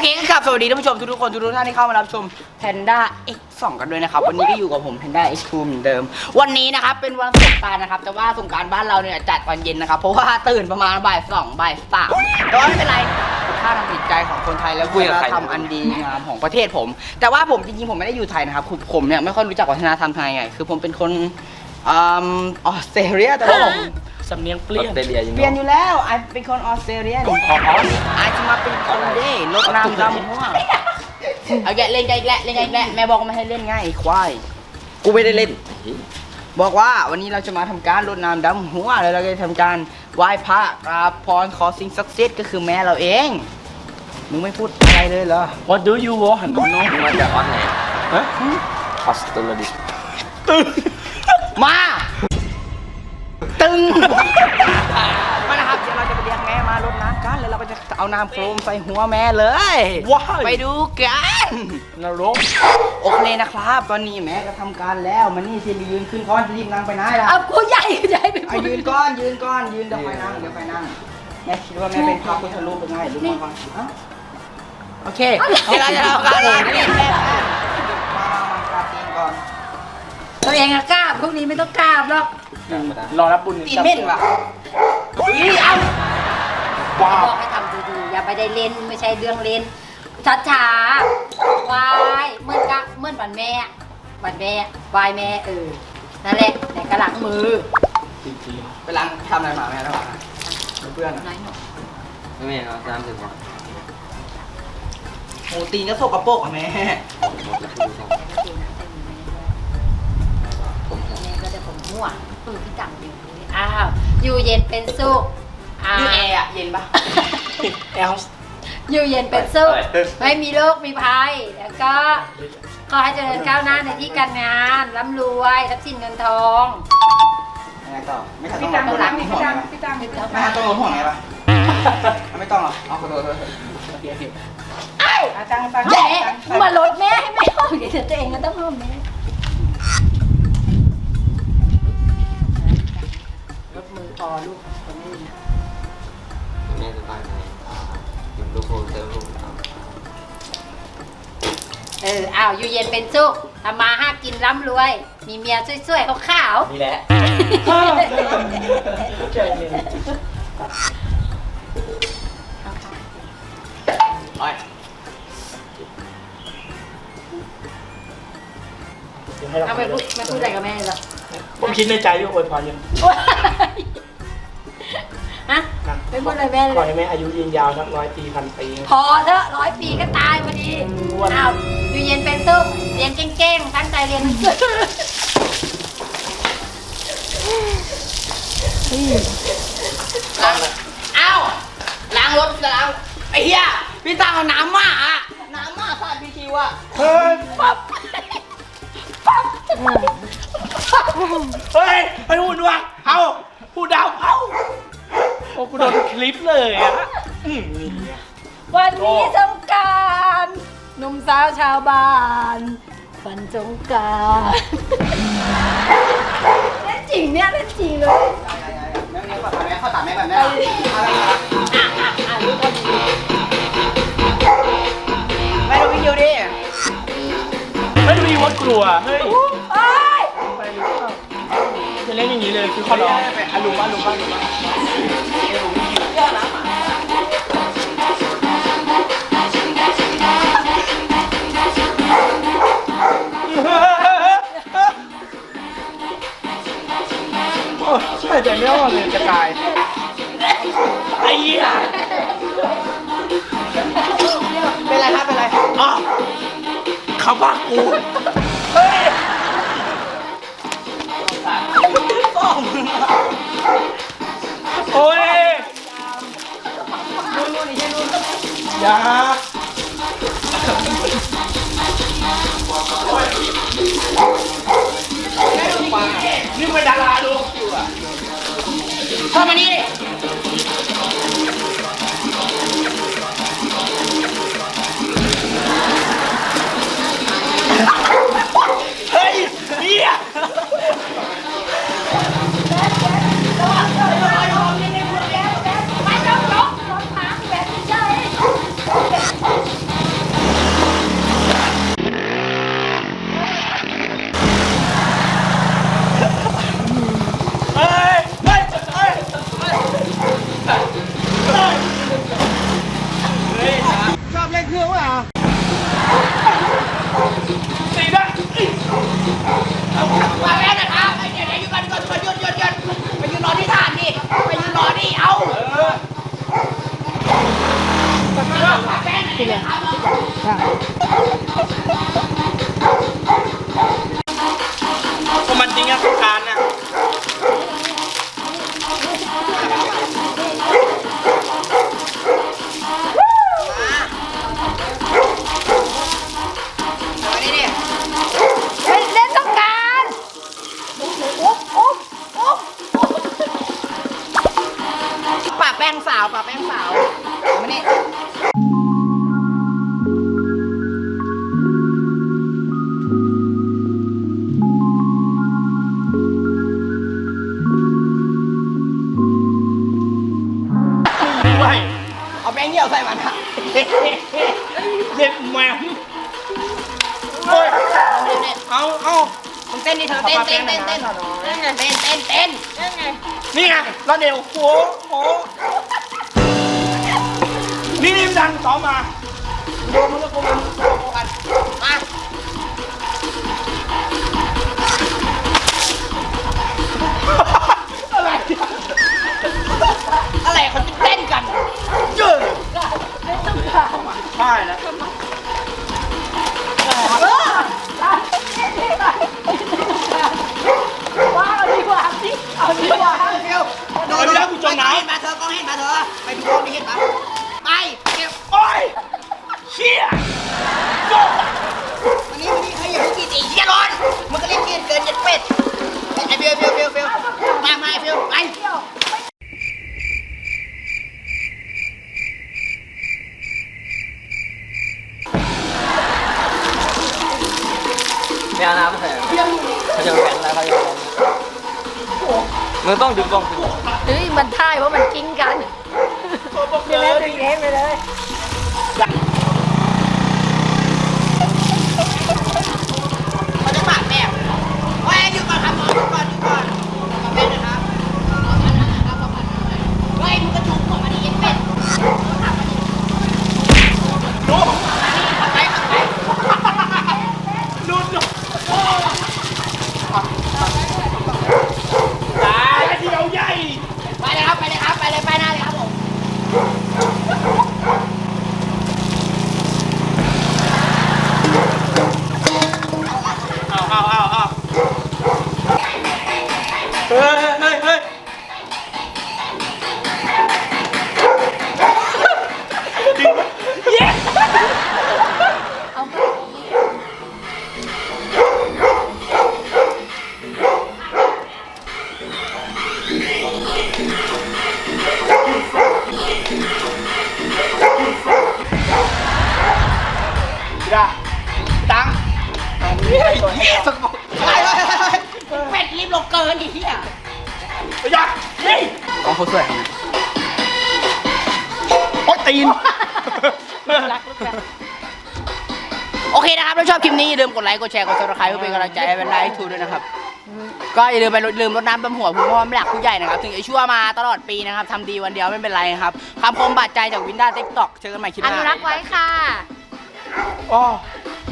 เคครับสวัสดีท่านผู้ชมทุกๆคนทุกๆท่านที่เข้ามารับชม Panda X2 กันด้วยนะครับ วันนี้ก็อยู่กับผม Panda X2 เหมือนเดิม วันนี้นะครับเป็นวันสงกรารนะครับ แต่ว่าสงกรารบ้านเราเนี่ยจัดตอนเย็นนะครับ เพราะว่าตื่นประมาณบ่ายสองบ่ายสามแต่ว่าไม่เป็นไรค่าทางจิตใจของคนไทยแล้วคุยกับทำอันดีงามของประเทศผม แต่ว่าผมจริงๆผมไม่ได้อยู่ไทยนะครับคือผมเนี่ยไม่ค่อยรู้จักวัฒนธรรมไทยไงคือผมเป็นคนอืมออสเตรเลียแต่ว่าผม สำเนียงเปอลี่อยนสเตรเลียอยู่เปลี่ยนอยู่แล้วไอเป็นคนออสเตรเลียนขอขอไอจะมาเป็นคนเด้ลดน้ำดำหัวเอาแกะเล่นกันอีกแล้วเล่นกันอีกแล้วแม่บอกว่าไม่ให้เล่นง่ายไอ้ควาย กูไม่ได้เล่นบอกว่าวันนี้เราจะมาทำการรดน้ำดำหัวแล้วเราจะทำการไหว้พระกราบพรขอสิ่งศักดิ์สิทธิ์ก็คือแม่เราเองมึงไม่พูดอะไรเลยเหรอ What do you want มึงมาจากออสไหนฮะออสเตรเลียมา จะเอาน้ำโครมใส่หัวแม่เลย ว้ายไปดูกันนรกโอเคนะครับ ตอนนี้แม่ก็ทำการแล้วมันนี่สิยืนขึ้นก้อนจะรีบนั่งไปไหนล่ะเอากูใหญ่ใหญ่ไปเอายืนก้อนยืนก้อนยืนเดี๋ยวไปนั่งเดี๋ยวไปนั่งแม่คิดว่าแม่เป็นพระพุทธรูปเป็นไงรู้มาก่อนอะโอเคเดี๋ยวเราจะทำการลาเล่นแม่มามามากราบตีนก่อนตัวเองอะกล้าบพวกนี้ไม่ต้องกล้าบหรอกรอรับบุญตีนเม่นว่ะอุ้ยเอา ว้าว บอกให้ทำดีๆอย่าไปได้เล่นไม่ใช่เรื่องเล่นช้าๆวายเมื่อนกะเมื่อนวันแม่วันแม่วายแม่เออนั่นแหละแต่กระหลังมือจริงไปล้างทำอะไรมาแม่แล้วอะเพื่อนน้อยหน่อยไม่ไม่เอาตามถึงก่อนโหตีนก็สกปรกอะแม่หมดแล้วคือสองแล้วกินน้ำเต็มมือแม่ก็จะผมม่วงเออพี่จังดีอ้าวอยู่เย็นเป็นสุข อ่ายูแอร์อะเย็นปะๆแอลส์อยู่เย็นเป็นสุขไม่มีโรคมีภัย แล้วก็ขอให้เจริญก้าวหน้าในที่การงานร่ำรวยทรัพย์สินเงินทองยังไงต่อไม่ต้องต้องล้างห่วงไงปะพี่ตังพี่ตังไม่ต้องห่วงไงปะไม่ต้องหรอกเอาขอโทษขอโทษโอเคโอเคอาจังตังแม่มาลดแม่ให้แม่ห้องเดี๋ยวตัวเองก็ต้องห้องแม่ลดมือพอลูกคนนี้นะ แม่จะตายไหนอยู่ลูกโฮเซลลูกเอาเอออ้าวอยู่เย็นเป็นสุขทำมาห้ากินร่ำรวย มีเมียสวยๆขาวนี่แหละๆใจเย็นโอ้ยเดี๋ยวให้เราเอาไปพูดไม่พูดอะไรกับแม่เหรอผมคิดในใจอยู่อวยพรยังฮะไม่พูดอะไรแม่เลขอย ให้แม่อายุยืนยาวสักร้อยปีพันปีพอเถอะร้อยปีก็ตายพอดีอ้าวอยู่เย็นเป็นสุขเรียนเก่งๆตั้งใจเรียนหนังสือล้างเอ้าล้างรถจะล้างไอ้เหี้ยพี่ตังเอาน้ำหมาอะน้ำหมาสาดพี่คิวอะเฮ้ยปั๊บปั๊บเฮ้ยไอ้หุ่นวะเอาผู้ดาวเอาโอ้ กูโดนคลิปเลยอะอืมนี่ไงวันนี้สงกรารหนุ่มสาวชาวบ้านวันสงกรารเล่นจริงเนี่ยเล่นจริงเลย แม่แม่ขอถามแม่ขอถามแม่ก่อนแม่แม่ดูวิดีโอดิไม่มีวัดกลัวเฮ้ยโอ้ยไปหรือเปล่าจะเล่นอย่างนี้เลยคือเขาร้อง ไปอารมณ์อารมณ์อารมณ์โอ้ หายใจไม่ออกเลยจะตาย ไอ้เหี้ยเป็นไรครับเป็นไรอ๋อเขาบ้ากู อย่านี่เป็นดาราดูเข้ามานี่ แป้งสาวปะแป้งสาวเอามานี่ด้เอาแป้งเหี่ยวใส่มันค่เจ็บแหมมโอ้ยเอาเอา มึงเต้นดิเธอเต้นเต้นเต้นเต้นเต้นเต้นเต้นเต้นนี่ไงแล้วเดี๋ยวโหโหนี่นี่ดังต่อมาโดนมึงแล้วกูมันโกกันมาอะไรอะไรเขาจะเต้นกันเจอใช่แล้วว้ ไอ้เบลเบลเบลเบลมามาไอ้เบลไปไม่เอาน้ำมาใส่เขาจะแหวนแล้วเขาจะแหวนมึงต้องดึงกล้องขึ้นเฮ้ยมันท่ายเพราะมันกิ้งกันเดี๋ยวดึงเองไปเลย Bye. จ้าตังเฮ้ยเหี้ยสกปรกเฮ้ยเฮ้ยเฮ้ยเฮ้ยเป็ดรีบลงเกินดิเฮียอย่าเฮ้ยกองเขาสวยโอ๊ยตีนโอเคนะครับถ้าชอบคลิปนี้อย่าลืมกดไลค์ กดแชร์ กดซับสไครป์เพื่อเป็นกำลังใจให้เป็นไลค์ทูด้วยนะครับ ก็อย่าลืมไปลดลืมรดน้ำดำหัวคุณพ่อไม่หลักผู้ใหญ่นะครับ ถึงไอชั่วมาตลอดปีนะครับทำดีวันเดียวไม่เป็นไรนะครับคำคมบาดใจจากวินด้าติ๊กต็อกเจอกันใหม่คลิปหอน้า นุรักษ์ไว้ค่ะ 아.